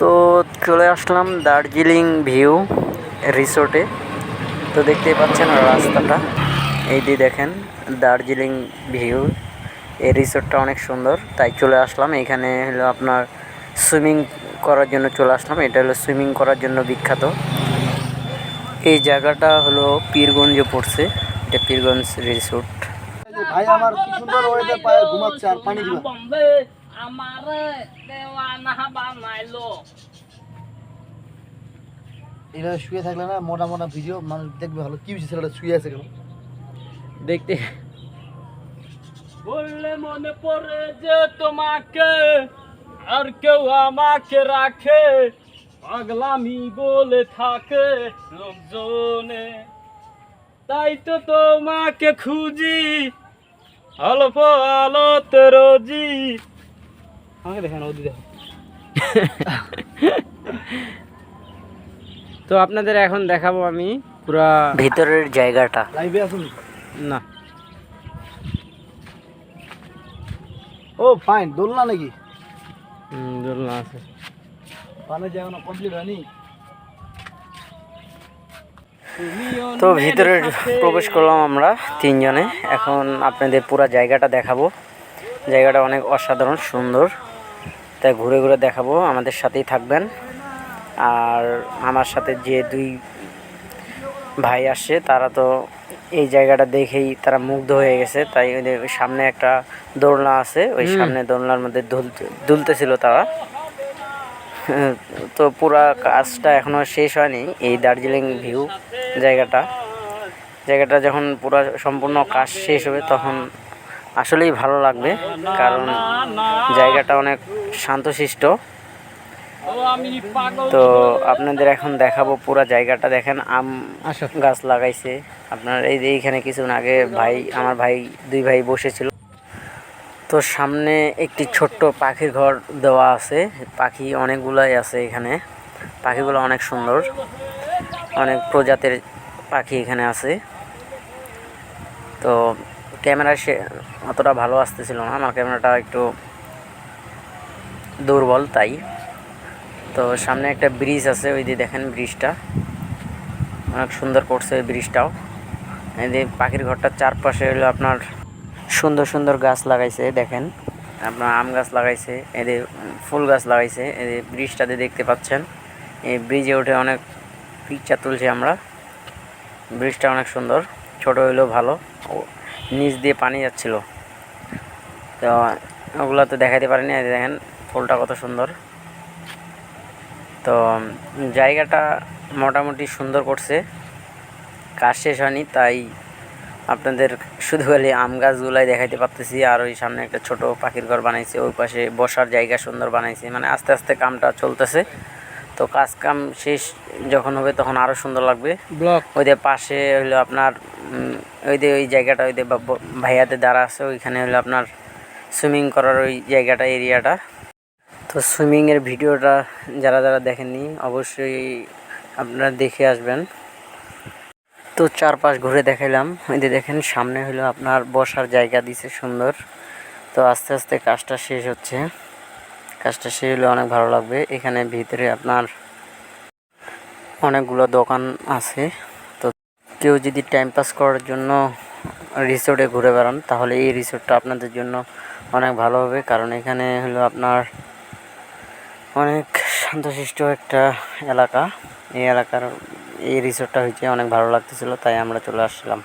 তো চলে আসলাম দার্জিলিং ভিউ রিসোর্টে। তো দেখতেই পাচ্ছেন রাস্তাটা। এই দিয়ে দেখেন, দার্জিলিং ভিউ। এই রিসোর্টটা অনেক সুন্দর, তাই চলে আসলাম। এখানে হলো আপনার সুইমিং করার জন্য চলে আসলাম। এটা হলো সুইমিং করার জন্য বিখ্যাত। এই জায়গাটা হলো পীরগঞ্জে পড়ছে, এটা পীরগঞ্জ রিসোর্ট। ভাই, আমার কি সুন্দর ওয়েদার ঘুমাচ্ছে আর পানি দিবা। আমারে দেওয়ানা বানাইলো এইভাবে শুয়ে থাকলে না মোটা মোটা ভিডিও মানুষ দেখবে ভালো। কি হয়েছে ছেলেটা? শুয়ে আছে কেন? দেখতে। বললে মনে পড়ে যে তোমাকে আর কেউ আমাকে রাখে। পাগলামি বলে থাকে লোকজনে। তাই তো তোমাকে খুঁজি অল্প আলোতে রোজি। আমাকে দেখেন ওদি দেখো তো আপনাদের এখন দেখাবো আমি পুরা ভিতরের জায়গাটা। লাইভে আসুন না। ও ফাইন দোলনা নাকি? হুম, দোলনা আছে। পানি যায় না কমপ্লিট হয়নি। তো ভিতরে প্রবেশ করলাম আমরা তিনজনে। এখন আপনাদের পুরো জায়গাটা দেখাবো। জায়গাটা অনেক অসাধারণ সুন্দর। তাই ঘুরে ঘুরে দেখাবো আমাদের সাথেই থাকবেন। আর আমার সাথে যে দুই ভাই আসছে তারা তো এই জায়গাটা দেখেই তারা মুগ্ধ হয়ে গেছে। তাই ওই সামনে একটা দোলনা আছে ওই সামনে দোলনার মধ্যে দুলতে দুলতেছিল তারা। তো পুরা কাজটা এখনও শেষ হয়নি এই দার্জিলিং ভিউ জায়গাটা। জায়গাটা যখন পুরো সম্পূর্ণ কাজ শেষ হবে তখন আসলেই ভালো লাগবে কারণ জায়গাটা অনেক শান্তশিষ্ট। তো আপনাদের এখন দেখাবো পুরো জায়গাটা। দেখেন আম গাছ লাগাইছে। আপনার এই যে এইখানে কিছুদিন আগে ভাই আমার ভাই দুই ভাই বসেছিল। তো সামনে একটি ছোট্ট পাখির ঘর দেওয়া আছে। পাখি অনেকগুলাই আছে এখানে। পাখিগুলো অনেক সুন্দর। অনেক প্রজাতির পাখি এখানে আছে। তো ক্যামেরা সে অতটা ভালো আসতেছিল না। আমার ক্যামেরাটা একটু দুর্বল, তাই। তো সামনে একটা ব্রিজ আছে, ওই দিয়ে দেখেন ব্রিজটা। অনেক সুন্দর করছে ওই ব্রিজটাও। এই পাখির ঘরটার চারপাশে হলো আপনার সুন্দর সুন্দর গাছ লাগাইছে, দেখেন। আপনার আম গাছ লাগাইছে এদের ফুল গাছ লাগাইছে এদের ব্রিজটাতে দেখতে পাচ্ছেন। এই ব্রিজে উঠে অনেক পিকচার তুলছি আমরা। ব্রিজটা অনেক সুন্দর, ছোট হইলেও ভালো। নিচ দিয়ে পানি যাচ্ছিল। তো ওগুলো তো দেখাতে পারিনি দেখেন। ফুলটা কত সুন্দর। তো জায়গাটা মোটামুটি সুন্দর করছে। কাজ শেষ হয়নি তাই আপনাদের শুধু খালি আম গাছগুলাই দেখাইতে পারতেছি। আর ওই সামনে একটা ছোট পাখির ঘর বানাইছে ওই পাশে বসার জায়গা সুন্দর বানাইছে। মানে আস্তে আস্তে কামটা চলতেছে। তো কাজ কাম শেষ যখন হবে তখন আরও সুন্দর লাগবে। ব্লক। ওই যে পাশে হইল আপনার ওই যে ওই জায়গাটা ওই যে ভাইয়াদের দ্বারা আছে ওইখানে হলো আপনার সুইমিং করার ওই জায়গাটা এরিয়াটা। তো সুইমিংয়ের ভিডিওটা যারা যারা দেখেননি, অবশ্যই আপনারা দেখে আসবেন। তো চারপাশ ঘুরে দেখাইলাম। এই যে দেখেন, সামনে হলো আপনার বসার জায়গা দিছে সুন্দর। তো আস্তে আস্তে কাজটা শেষ হচ্ছে। কাজটা শেষ হলে অনেক ভালো লাগবে। এখানে ভিতরে আপনার অনেকগুলো দোকান আছে। তো কেউ যদি টাইম পাস করার জন্য রিসোর্টে ঘুরে বেড়ান, তাহলে এই রিসোর্টটা আপনাদের জন্য অনেক ভালো হবে। কারণ এখানে হলো আপনার অনেক শান্তশিষ্ট একটা এলাকা। এই এলাকার, এই রিসোর্টটা হয়েছে অনেক ভালো লাগতেছিলো, তাই আমরা চলে আসছিলাম